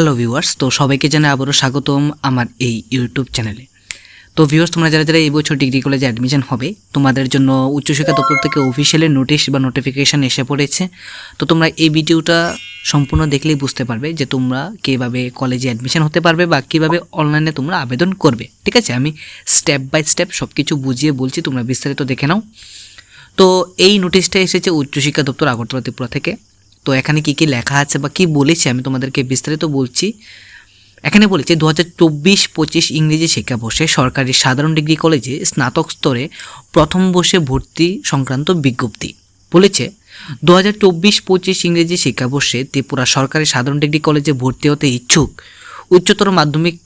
Hello viewers, তো সবাইকে জানাই আবারও স্বাগতম আমার এই ইউটিউব চ্যানেলে। তো ভিউয়ার্স, তোমরা যারা যারা এই বছর ডিগ্রি কলেজে অ্যাডমিশন হবে, তোমাদের জন্য উচ্চশিক্ষা দপ্তর থেকে অফিসিয়ালি নোটিশ বা নোটিফিকেশান এসে পড়েছে। তো তোমরা এই ভিডিওটা সম্পূর্ণ দেখলেই বুঝতে পারবে যে তোমরা কীভাবে কলেজে অ্যাডমিশন হতে পারবে বা কীভাবে অনলাইনে তোমরা আবেদন করবে। ঠিক আছে? আমি স্টেপ বাই স্টেপ সব কিছু বুঝিয়ে বলছি, তোমরা বিস্তারিত দেখে নাও। তো এই নোটিশটা এসেছে উচ্চশিক্ষা দপ্তর আগরতলা ত্রিপুরা থেকে। তো এখানে কি কি লেখা আছে বা কি বলেছে আমি তোমাদেরকে বিস্তারিত বলছি? এখানে বলেছে দু হাজার চব্বিশ পঁচিশ ইংরেজি শিক্ষাবর্ষে সরকারি সাধারণ ডিগ্রি কলেজে স্নাতক স্তরে প্রথম বর্ষে ভর্তি সংক্রান্ত বিজ্ঞপ্তি। বলেছে দু হাজার চব্বিশ পঁচিশ ইংরেজি শিক্ষাবর্ষে ত্রিপুরা সরকারি সাধারণ ডিগ্রি কলেজে ভর্তি হতে ইচ্ছুক, উচ্চতর মাধ্যমিক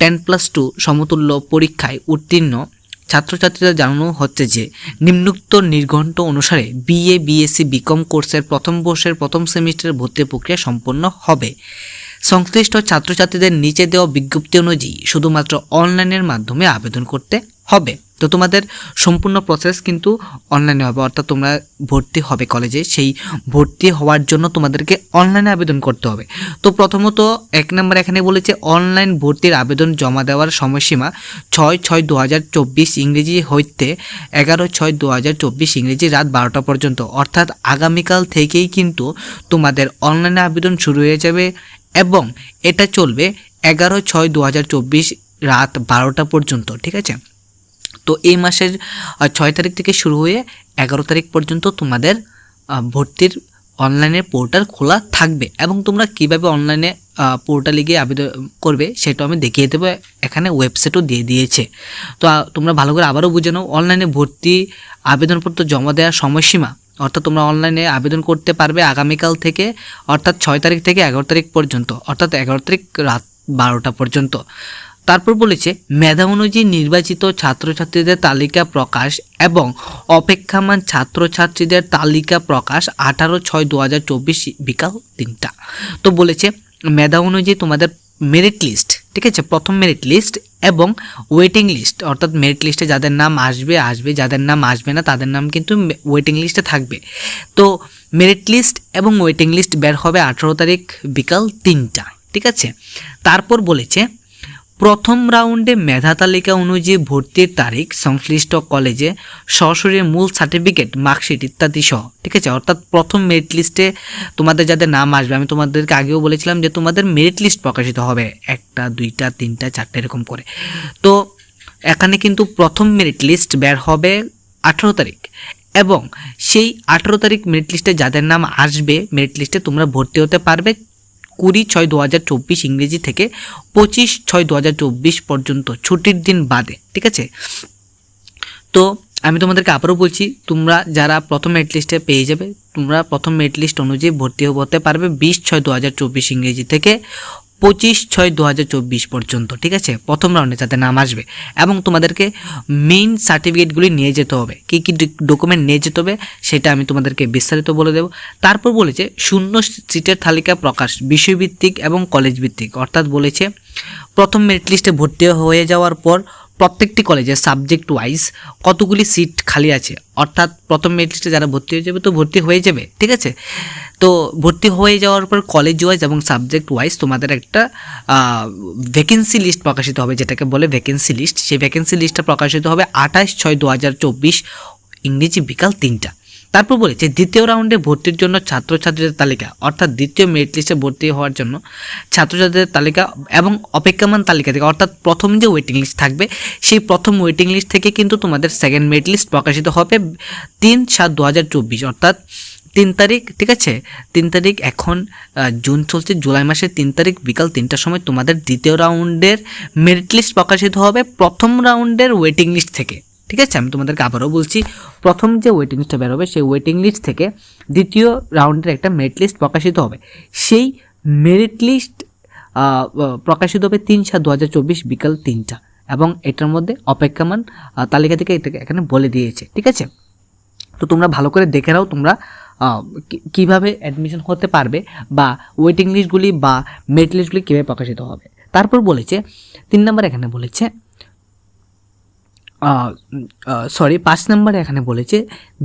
টেন প্লাস টু সমতুল্য পরীক্ষায় উত্তীর্ণ ছাত্রছাত্রীরা জানানো হচ্ছে যে, নিম্নোক্ত নির্ঘণ্ট অনুসারে বিএ বিএসসি বিকম কোর্সের প্রথম বর্ষের প্রথম সেমিস্টারের ভর্তি প্রক্রিয়া সম্পন্ন হবে। সংশ্লিষ্ট ছাত্রছাত্রীদের নিচে দেওয়া বিজ্ঞপ্তি অনুযায়ী শুধুমাত্র অনলাইনের মাধ্যমে আবেদন করতে হবে। তো তোমাদের সম্পূর্ণ প্রসেস কিন্তু অনলাইনে হবে। অর্থাৎ তোমরা ভর্তি হবে কলেজে সেই ভর্তি হওয়ার জন্য তোমাদেরকে অনলাইনে আবেদন করতে হবে। তো প্রথমত এক নম্বর এখানে বলেছে অনলাইন ভর্তির আবেদন জমা দেওয়ার সময়সীমা ছয় ছয় দু হাজার চব্বিশ ইংরেজি হইতে এগারো ছয় দু হাজার চব্বিশ ইংরেজি রাত বারোটা পর্যন্ত। অর্থাৎ আগামীকাল থেকেই কিন্তু তোমাদের অনলাইনে আবেদন শুরু হয়ে যাবে এবং এটা চলবে এগারো ছয় দু হাজার চব্বিশ রাত বারোটা পর্যন্ত। ঠিক আছে? তো এই মাসের ছয় তারিখ থেকে শুরু হয়ে এগারো তারিখ পর্যন্ত তোমাদের ভর্তির অনলাইনের পোর্টাল খোলা থাকবে। এবং তোমরা কীভাবে অনলাইনে পোর্টালে গিয়ে আবেদন করবে সেটা আমি দেখিয়ে দেবো। এখানে ওয়েবসাইটও দিয়ে দিয়েছে। তো তোমরা ভালো করে আবারও বুঝে নাও অনলাইনে ভর্তি আবেদনপত্র জমা দেওয়ার সময়সীমা। অর্থাৎ তোমরা অনলাইনে আবেদন করতে পারবে আগামীকাল থেকে, অর্থাৎ ছয় তারিখ থেকে এগারো তারিখ পর্যন্ত, অর্থাৎ এগারো তারিখ রাত বারোটা পর্যন্ত। তারপর বলেছে, মেধা অনুযায়ী নির্বাচিত ছাত্রছাত্রীদের তালিকা প্রকাশ এবং অপেক্ষামান ছাত্রছাত্রীদের তালিকা প্রকাশ আঠারো ছয় দু হাজার চব্বিশ বিকাল তিনটা। তো বলেছে, মেধা অনুযায়ী তোমাদের মেরিট লিস্ট ঠিক আছে? প্রথম মেরিট লিস্ট এবং ওয়েটিং লিস্ট অর্থাৎ মেরিট লিস্টে যাদের নাম আসবে আসবে, যাদের নাম আসবে না, তাদের নাম কিন্তু ওয়েটিং লিস্টে থাকবে। তো মেরিট লিস্ট এবং ওয়েটিং লিস্ট বের হবে আঠারো তারিখ বিকাল তিনটা, ঠিক আছে? তারপর বলেছে প্রথম রাউন্ডে মেধা তালিকা অনুযায়ী ভর্তির তারিখ, সংশ্লিষ্ট কলেজে সরাসরি মূল সার্টিফিকেট, মার্কশিট ইত্যাদি সহ, ঠিক আছে? অর্থাৎ প্রথম মেরিট লিস্টে তোমাদের যাদের নাম আসবে, আমি তোমাদেরকে আগেও বলেছিলাম যে তোমাদের মেরিট লিস্ট প্রকাশিত হবে। একটা, দুইটা, তিনটা, চারটা, এরকম করে। তো এখানে কিন্তু প্রথম মেরিট লিস্ট বের হবে আঠারো তারিখ এবং সেই আঠারো তারিখ মেরিট লিস্টে যাদের নাম আসবে মেরিট লিস্টে তোমরা ভর্তি হতে পারবে। কুড়ি ছয় দু হাজার চব্বিশ ইংরেজি থেকে পঁচিশ ছয় দু হাজার চব্বিশ পর্যন্ত ছুটির দিন বাদে, ঠিক আছে? তো আমি তোমাদেরকে আবারও বলছি, তোমরা যারা প্রথম মেরিট লিস্টে পেয়ে যাবে, তোমরা প্রথম মেরিট লিস্ট অনুযায়ী ভর্তি হতে পারবে বিশ ছয় দু হাজার চব্বিশ ইংরেজি থেকে পঁচিশ ছয় দু পর্যন্ত, ঠিক আছে? প্রথম রাউন্ডে যাতে নাম আসবে। এবং তোমাদেরকে মেইন সার্টিফিকেটগুলি নিয়ে যেতে হবে। কী কী ডকুমেন্ট নিয়ে যেতে হবে, সেটা আমি তোমাদেরকে বিস্তারিত বলে দেবো। তারপর বলেছে, শূন্য সিটের তালিকা প্রকাশ, বিষয়ভিত্তিক এবং কলেজ ভিত্তিক অর্থাৎ বলেছে, প্রথম মেরিট লিস্টে ভর্তি হয়ে যাওয়ার পর প্রত্যেকটি কলেজে সাবজেক্ট ওয়াইজ কতগুলি সিট খালি আছে? অর্থাৎ প্রথম মেরিট লিস্টে যারা ভর্তি হয়ে যাবে তো ভর্তি হয়ে যাবে, ঠিক আছে? তো ভর্তি হয়ে যাওয়ার পর কলেজ ওয়াইজ এবং সাবজেক্ট ওয়াইজ তোমাদের একটা ভ্যাকেন্সি লিস্ট প্রকাশিত হবে, যেটাকে বলে ভ্যাকেন্সি লিস্ট সেই ভ্যাকেন্সি লিস্টটা প্রকাশিত হবে আঠাশ ছয় দু হাজার চব্বিশ ইংরেজি বিকাল তিনটা। তারপর বলেছে দ্বিতীয় রাউন্ডে ভর্তির জন্য ছাত্রছাত্রীদের তালিকা, অর্থাৎ দ্বিতীয় মেরিট লিস্টে ভর্তি হওয়ার জন্য ছাত্রছাত্রীদের তালিকা এবং অপেক্ষামান তালিকা থেকে, অর্থাৎ প্রথম যে ওয়েটিং লিস্ট থাকবে, সেই প্রথম ওয়েটিং লিস্ট থেকে কিন্তু তোমাদের সেকেন্ড মেরিট লিস্ট প্রকাশিত হবে তিন সাত দু হাজার চব্বিশ, অর্থাৎ তিন তারিখ, ঠিক আছে? তিন তারিখ এখন জুন চলছে, জুলাই মাসের তিন তারিখ বিকাল তিনটার সময় তোমাদের দ্বিতীয় রাউন্ডের মেরিট লিস্ট প্রকাশিত হবে প্রথম রাউন্ডের ওয়েটিং লিস্ট থেকে। ঠিক আছে? আমি তোমাদেরকে আবারও বলছি, প্রথম যে ওয়েটিং লিস্টটা বেরোবে, সেই ওয়েটিং লিস্ট থেকে দ্বিতীয় রাউন্ডের একটা মেরিট লিস্ট প্রকাশিত হবে। সেই মেরিট লিস্ট প্রকাশিত হবে তিন সাত দু হাজার চব্বিশ বিকাল তিনটা এবং এটার মধ্যে অপেক্ষামান তালিকা থেকে এটাকে এখানে বলে দিয়েছে, ঠিক আছে? তো তোমরা ভালো করে দেখে নাও, তোমরা কীভাবে অ্যাডমিশন হতে পারবে বা ওয়েটিং লিস্টগুলি বা মেরিট লিস্টগুলি কীভাবে প্রকাশিত হবে। তারপর বলেছে, তিন নম্বর এখানে বলেছে সরি পাঁচ নম্বরে এখানে বলেছে,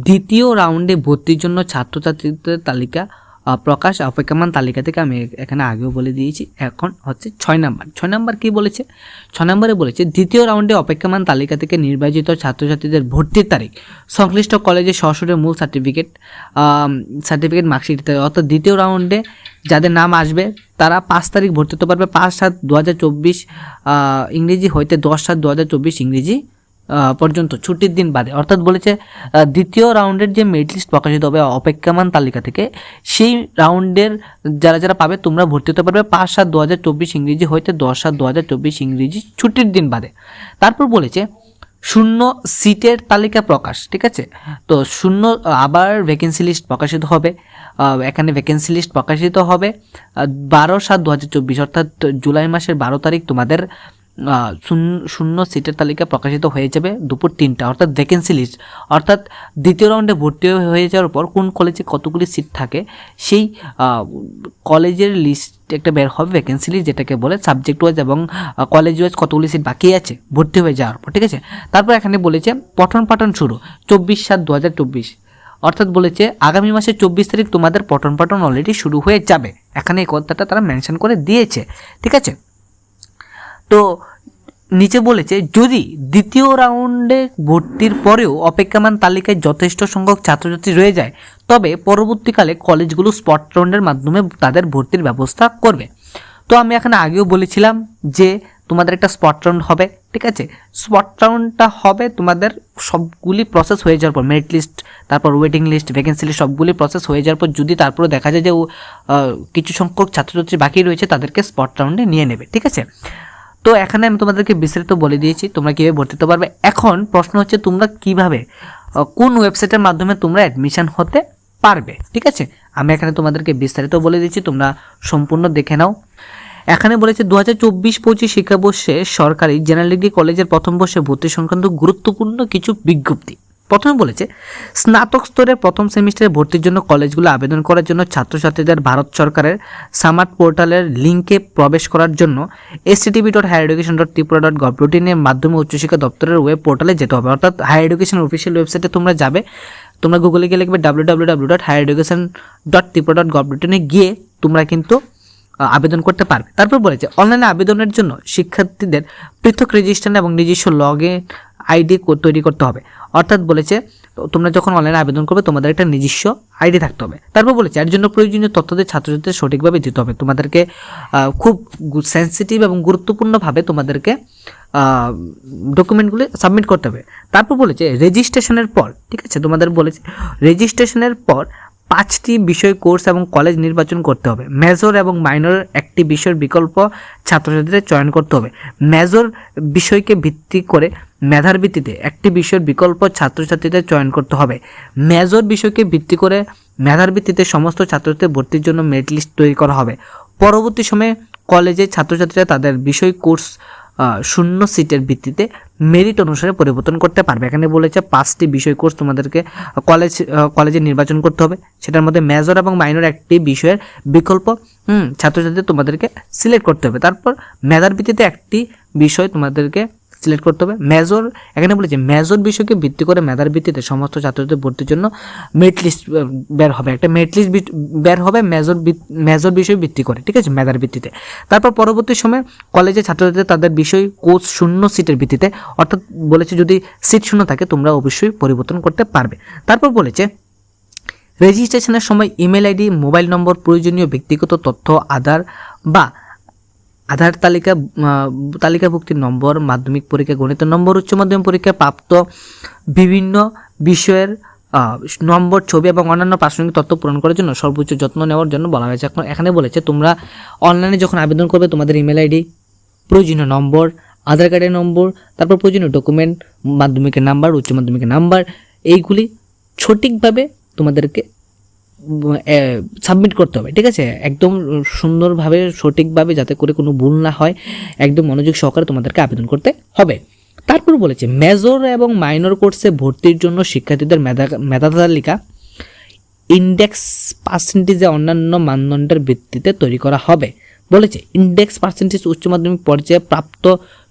দ্বিতীয় রাউন্ডে ভর্তির জন্য ছাত্রছাত্রীদের তালিকা প্রকাশ অপেক্ষমান তালিকা থেকে আমি এখানে আগেও বলে দিয়েছি। এখন হচ্ছে ছয় নাম্বার। ছয় নাম্বার কি বলেছে? ছয় নম্বরে বলেছে, দ্বিতীয় রাউন্ডে অপেক্ষমান তালিকা থেকে নির্বাচিত ছাত্রছাত্রীদের ভর্তির তারিখ। সংশ্লিষ্ট কলেজে সরাসরি মূল সার্টিফিকেট সার্টিফিকেট মার্কশিট অর্থাৎ দ্বিতীয় রাউন্ডে যাদের নাম আসবে, তারা পাঁচ তারিখ ভর্তি হতে পারবে। পাঁচ সাত দু হাজার চব্বিশ ইংরেজি হইতে দশ সাত দু হাজার চব্বিশ ইংরেজি পর্যন্ত ছুটির দিন বাদে। অর্থাৎ বলেছে দ্বিতীয় রাউন্ডের যে মেরিট লিস্ট প্রকাশিত হবে অপেক্ষামান তালিকা থেকে, সেই রাউন্ডের যারা যারা পাবে, তোমরা ভর্তি হতে পারবে পাঁচ সাত দু হাজার চব্বিশ ইংরেজি হইতে দশ সাত দু হাজার চব্বিশ ইংরেজি ছুটির দিন বাদে। তারপর বলেছে, শূন্য সিটের তালিকা প্রকাশ, ঠিক আছে? তো শূন্য, আবার ভ্যাকেন্সি লিস্ট প্রকাশিত হবে এখানে ভ্যাকেন্সি লিস্ট প্রকাশিত হবে বারো সাত দু হাজার চব্বিশ, অর্থাৎ জুলাই মাসের বারো তারিখ তোমাদের শূন্য সিটের তালিকা প্রকাশিত হয়ে যাবে দুপুর তিনটা, অর্থাৎ ভ্যাকেন্সি লিস্ট অর্থাৎ দ্বিতীয় রাউন্ডে ভর্তি হয়ে যাওয়ার পর কোন কলেজে কতগুলি সিট থাকে, সেই কলেজের লিস্ট একটা বের হবে ভ্যাকেন্সি লিস্ট যেটাকে বলে সাবজেক্ট ওয়াইজ এবং কলেজ ওয়াইজ কতগুলি সিট বাকি আছে, ভর্তি হয়ে যাওয়ার পর, ঠিক আছে? তারপর এখানে বলেছে পঠন পাঠন শুরু, চব্বিশ সাত দু হাজার চব্বিশ। অর্থাৎ বলেছে আগামী মাসের চব্বিশ তারিখ তোমাদের পঠন পাঠন অলরেডি শুরু হয়ে যাবে। এখানে এই কথাটা তারা মেনশন করে দিয়েছে, ঠিক আছে? তো নিচে বলেছে, যদি দ্বিতীয় রাউন্ডে ভর্তির পরেও অপেক্ষামান তালিকায় যথেষ্ট সংখ্যক ছাত্রছাত্রী রয়ে যায়, তবে পরবর্তীকালে কলেজগুলো স্পট রাউন্ডের মাধ্যমে তাদের ভর্তির ব্যবস্থা করবে। তো আমি এখানে আগেও বলেছিলাম যে তোমাদের একটা স্পট রাউন্ড হবে, ঠিক আছে? স্পট রাউন্ডটা হবে তোমাদের সবগুলি প্রসেস হয়ে যাওয়ার পর মেরিট লিস্ট তারপর ওয়েটিং লিস্ট ভ্যাকেন্সি লিস্ট সবগুলি প্রসেস হয়ে যাওয়ার পর যদি তারপরে দেখা যায় যে কিছু সংখ্যক ছাত্রছাত্রী বাকি রয়েছে, তাদেরকে স্পট রাউন্ডে নিয়ে নেবে, ঠিক আছে? তো এখানে আমি তোমাদেরকে বিস্তারিত বলে দিয়েছি, তোমরা কীভাবে ভর্তি হতে পারবে। এখন প্রশ্ন হচ্ছে, তোমরা কীভাবে কোন ওয়েবসাইটের মাধ্যমে তোমরা অ্যাডমিশান হতে পারবে? ঠিক আছে? আমি এখানে তোমাদেরকে বিস্তারিত বলে দিচ্ছি, তোমরা সম্পূর্ণ দেখে নাও। এখানে বলেছে দু হাজার চব্বিশ পঁচিশ শিক্ষাবর্ষে সরকারি জেনারেল ডিগ্রি কলেজের প্রথম বর্ষে ভর্তি সংক্রান্ত গুরুত্বপূর্ণ কিছু বিজ্ঞপ্তি। প্রথমে বলেছে, স্নাতক স্তরের প্রথম সেমিস্টারে ভর্তির জন্য কলেজগুলো আবেদন করার জন্য ছাত্রছাত্রীদের ভারত সরকারের সামার্ট পোর্টালের লিঙ্কে প্রবেশ করার জন্য S TV dot higher education dot Tripura dot gov dot ইনের মাধ্যমে উচ্চশিক্ষা দপ্তরের ওয়েব পোর্টালে যেতে হবে। অর্থাৎ হায়ার এডুকেশন অফিসিয়াল ওয়েবসাইটে তোমরা যাবে, তোমরা গুগলে গিয়ে লিখবে W W W dot higher education dot Tripura dot gov dot ইনে গিয়ে তোমরা কিন্তু আবেদন করতে পারবে। তারপর বলেছে অনলাইনে আবেদনের জন্য শিক্ষার্থীদের পৃথক রেজিস্ট্রেশন এবং নিজস্ব লগ ইন আইডি তৈরি করতে হবে। অর্থাৎ বলেছে, তোমরা যখন অনলাইনে আবেদন করবে, তোমাদের একটা নিজস্ব আইডি থাকতে হবে। তারপর বলেছে, এর জন্য প্রয়োজনীয় তথ্যদের ছাত্রছাত্রীদের সঠিকভাবে দিতে হবে। তোমাদেরকে খুব সেন্সিটিভ এবং গুরুত্বপূর্ণভাবে তোমাদেরকে ডকুমেন্টগুলি সাবমিট করতে হবে। তারপর বলেছে রেজিস্ট্রেশনের পর, ঠিক আছে, তোমাদের বলেছে রেজিস্ট্রেশনের পর পাঁচটি বিষয় কোর্স এবং কলেজ নির্বাচন করতে হবে। মেজর এবং মাইনর একটি বিষয়ের বিকল্প ছাত্রছাত্রীদের চয়ন করতে হবে। মেজর বিষয়কে ভিত্তি করে মেধার ভিত্তিতে একটি বিষয়ের বিকল্প ছাত্রছাত্রীদের চয়ন করতে হবে। মেজর বিষয়কে ভিত্তি করে মেধার ভিত্তিতে সমস্ত ছাত্রছাত্রী ভর্তির জন্য মেরিট লিস্ট তৈরি করা হবে। পরবর্তী সময়ে কলেজে ছাত্রছাত্রীরা তাদের বিষয় কোর্স শূন্য সিটের ভিত্তিতে মেরিট অনুসারে পরিবর্তন করতে পারবে। এখানে বলেছে পাঁচটি বিষয় কোর্স তোমাদেরকে কলেজ কলেজে নির্বাচন করতে হবে। সেটার মধ্যে মেজর এবং মাইনর একটি বিষয়ের বিকল্প, হুম ছাত্রছাত্রী তোমাদেরকে সিলেক্ট করতে হবে। তারপর মেধার ভিত্তিতে একটি বিষয় তোমাদেরকে সিলেক্ট করতে হবে। মেজর এখানে বলেছে মেজর বিষয়কে ভিত্তি করে মেধার ভিত্তিতে সমস্ত ছাত্রদের ভর্তির জন্য মেরিট লিস্ট বের হবে। একটা মেরিট লিস্ট বের হবে মেজর মেজর বিষয় ভিত্তি করে, ঠিক আছে? মেধার ভিত্তিতে। তারপর পরবর্তী সময়ে কলেজে ছাত্রছাত্রীদের তাদের বিষয় কোর্স শূন্য সিটের ভিত্তিতে, অর্থাৎ বলেছে যদি সিট শূন্য থাকে, তোমরা অবশ্যই পরিবর্তন করতে পারবে। তারপর বলেছে রেজিস্ট্রেশনের সময় ইমেল আইডি মোবাইল নম্বর প্রয়োজনীয় ব্যক্তিগত তথ্য, আধার বা আধার তালিকা তালিকাভুক্তির নম্বর, মাধ্যমিক পরীক্ষা গণিত নম্বর, উচ্চ মাধ্যমিক পরীক্ষায় প্রাপ্ত বিভিন্ন বিষয়ের নম্বর, ছবি এবং অন্যান্য প্রাসঙ্গিক তথ্য পূরণ করার জন্য সর্বোচ্চ যত্ন নেওয়ার জন্য বলা হয়েছে। এখন এখানে বলেছে, তোমরা অনলাইনে যখন আবেদন করবে, তোমাদের ইমেল আইডি প্রয়োজনীয় নম্বর, আধার কার্ডের নম্বর, তারপর প্রয়োজনীয় ডকুমেন্ট মাধ্যমিকের নাম্বার উচ্চ মাধ্যমিকের নাম্বার এইগুলি সঠিকভাবে তোমাদেরকে সাবমিট করতে হবে, ঠিক আছে? একদম সুন্দরভাবে, সঠিকভাবে যাতে করে কোনো ভুল না হয়, একদম মনোযোগ সহকারে তোমাদেরকে আবেদন করতে হবে। তারপর বলেছে মেজর এবং মাইনর কোর্সে ভর্তির জন্য শিক্ষার্থীদের মেধা মেধা তালিকা ইন্ডেক্স পার্সেন্টেজে অন্যান্য মানদণ্ডের ভিত্তিতে তৈরি করা হবে। বলেছে ইন্ডেক্স পার্সেন্টেজ উচ্চ মাধ্যমিক পর্যায়ে প্রাপ্ত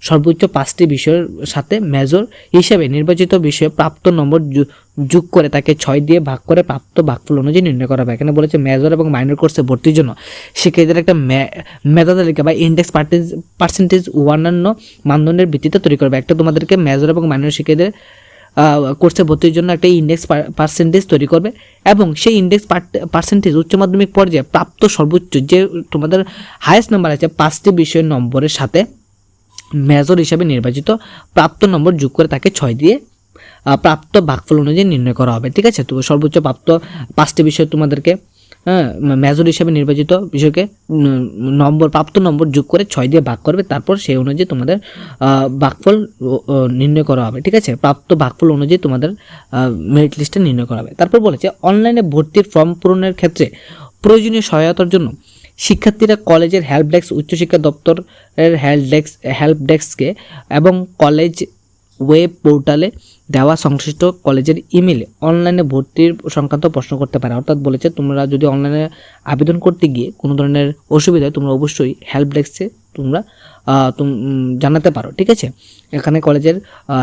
সর্বোচ্চ পাঁচটি বিষয়ের সাথে মেজর হিসেবে নির্বাচিত বিষয়ে প্রাপ্ত নম্বর যোগ করে তাকে ছয় দিয়ে ভাগ করে প্রাপ্ত ভাগফল অনুযায়ী নির্ণয় করা হবে। এখানে বলেছে মেজর এবং মাইনর কোর্সে ভর্তির জন্য। শিক্ষার্থীদের একটা মেধা তালিকা বা ইন্ডেক্স পার্সেন্টেজ অন্যান্য মানদণ্ডের ভিত্তিতে তৈরি করবে। একটা তোমাদেরকে মেজর এবং মাইনর শিক্ষার্থীদের কোর্সে ভর্তির জন্য একটা ইন্ডেক্স পার্সেন্টেজ তৈরি করবে এবং সেই ইন্ডেক্স পার্সেন্টেজ উচ্চ মাধ্যমিক পর্যায়ে প্রাপ্ত সর্বোচ্চ যে তোমাদের হায়েস্ট নাম্বার আছে পাঁচটি বিষয়ের নম্বরের সাথে মেজর হিসাবে নির্বাচিত প্রাপ্ত নম্বর যোগ করে তাকে ছয় দিয়ে প্রাপ্ত ভাগফল অনুযায়ী নির্ণয় করা হবে, ঠিক আছে? তো সর্বোচ্চ প্রাপ্ত পাঁচটি বিষয় তোমাদেরকে হ্যাঁ মেজর হিসাবে নির্বাচিত বিষয়কে নম্বর, প্রাপ্ত নম্বর যোগ করে ছয় দিয়ে ভাগ করবে, তারপর সেই অনুযায়ী তোমাদের ভাগফল নির্ণয় করা হবে, ঠিক আছে? প্রাপ্ত ভাগফল অনুযায়ী তোমাদের মেরিট লিস্টে নির্ণয় করা হবে। তারপর বলেছে, অনলাইনে ভর্তির ফর্ম পূরণের ক্ষেত্রে প্রয়োজনীয় সহায়তার জন্য শিক্ষার্থীরা কলেজের হেল্প ডেস্ক উচ্চশিক্ষা দপ্তরের হেল্প ডেস্ক হেল্প ডেস্ককে এবং কলেজ ওয়েব পোর্টালে দেওয়া সংশ্লিষ্ট কলেজের ইমেলে অনলাইনে ভর্তির সংক্রান্ত প্রশ্ন করতে পারে। অর্থাৎ বলেছে, তোমরা যদি অনলাইনে আবেদন করতে গিয়ে কোনো ধরনের অসুবিধা হয়, তোমরা অবশ্যই হেল্প ডেস্কে তোমরা জানাতে পারো। ঠিক আছে? এখানে কলেজের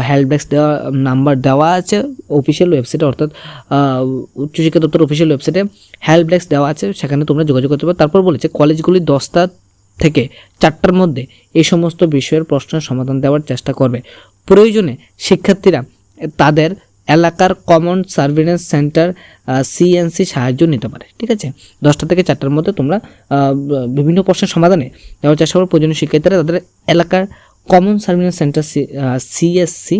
হেল্প ডেস্ক দেওয়া নাম্বার দেওয়া আছে অফিসিয়াল ওয়েবসাইটে অর্থাৎ উচ্চশিক্ষা দপ্তর অফিসিয়াল ওয়েবসাইটে হেল্প ডেস্ক দেওয়া আছে। সেখানে তোমরা যোগাযোগ করতে পারো। তারপর বলেছে, কলেজগুলি দশটা থেকে চারটার মধ্যে এই সমস্ত বিষয়ের প্রশ্নের সমাধান দেওয়ার চেষ্টা করবে। প্রয়োজনে শিক্ষার্থীরা তাদের এলাকার কমন সার্ভিলেন্স সেন্টার সিএনসি সাহায্য নিতে পারে, ঠিক আছে? দশটা থেকে চারটার মধ্যে তোমরা বিভিন্ন প্রশ্নের সমাধানে দেওয়ার চেষ্টা করো। প্রয়োজনীয় শিক্ষার্থীরা তাদের এলাকার কমন সার্ভিলেন্স সেন্টার সিএসসি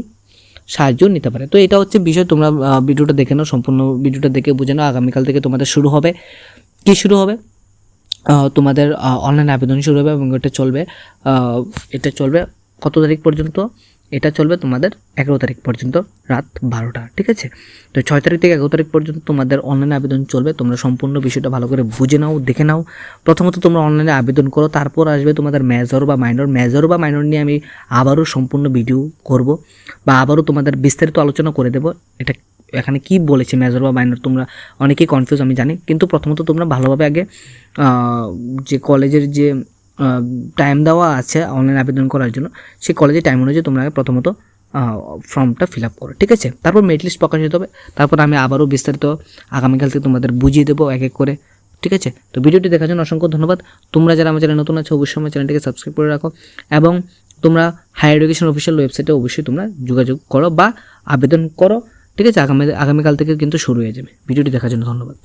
সাহায্য নিতে পারে। তো এটা হচ্ছে বিষয়, তোমরা ভিডিওটা দেখে নাও, সম্পূর্ণ ভিডিওটা দেখে বুঝে নাও। আগামীকাল থেকে তোমাদের শুরু হবে। কি শুরু হবে? তোমাদের অনলাইন আবেদন শুরু হবে এবং এটা চলবে এটা চলবে কত তারিখ পর্যন্ত? এটা চলবে তোমাদের এগারো তারিখ পর্যন্ত, রাত বারোটা, ঠিক আছে? তো ছয় তারিখ থেকে এগারো তারিখ পর্যন্ত তোমাদের অনলাইনে আবেদন চলবে, তোমরা সম্পূর্ণ বিষয়টা ভালো করে বুঝে নাও, দেখে নাও। প্রথমত তোমরা অনলাইনে আবেদন করো, তারপর আসবে তোমাদের মেজর বা মাইনর মেজর বা মাইনর নিয়ে আমি আবারও সম্পূর্ণ ভিডিও করব বা আবারও তোমাদের বিস্তারিত আলোচনা করে দেবো। এটা এখানে কি বলেছে মেজর বা মাইনর তোমরা অনেকেই কনফিউজ আমি জানি। কিন্তু প্রথমত তোমরা ভালোভাবে আগে যে কলেজের যে টাইম দেওয়া আছে অনলাইন আবেদন করার জন্য, সেই কলেজের টাইম অনুযায়ী তোমরা প্রথমত ফর্মটা ফিল আপ করো, ঠিক আছে? তারপর মেরিট লিস্ট প্রকাশিত হবে, তারপর আমি আবারও বিস্তারিত আগামীকাল থেকে তোমাদের বুঝিয়ে দেবো এক এক করে, ঠিক আছে? তো ভিডিওটি দেখার জন্য অসংখ্য ধন্যবাদ। তোমরা যারা আমার চ্যানেল নতুন আছো, অবশ্যই আমার চ্যানেলটিকে সাবস্ক্রাইব করে রাখো এবং তোমরা হায়ার এডুকেশন অফিসিয়াল ওয়েবসাইটে অবশ্যই তোমরা যোগাযোগ করো বা আবেদন করো, ঠিক আছে? আগামী, আগামীকাল থেকে কিন্তু শুরু হয়ে যাবে। ভিডিওটি দেখার জন্য ধন্যবাদ।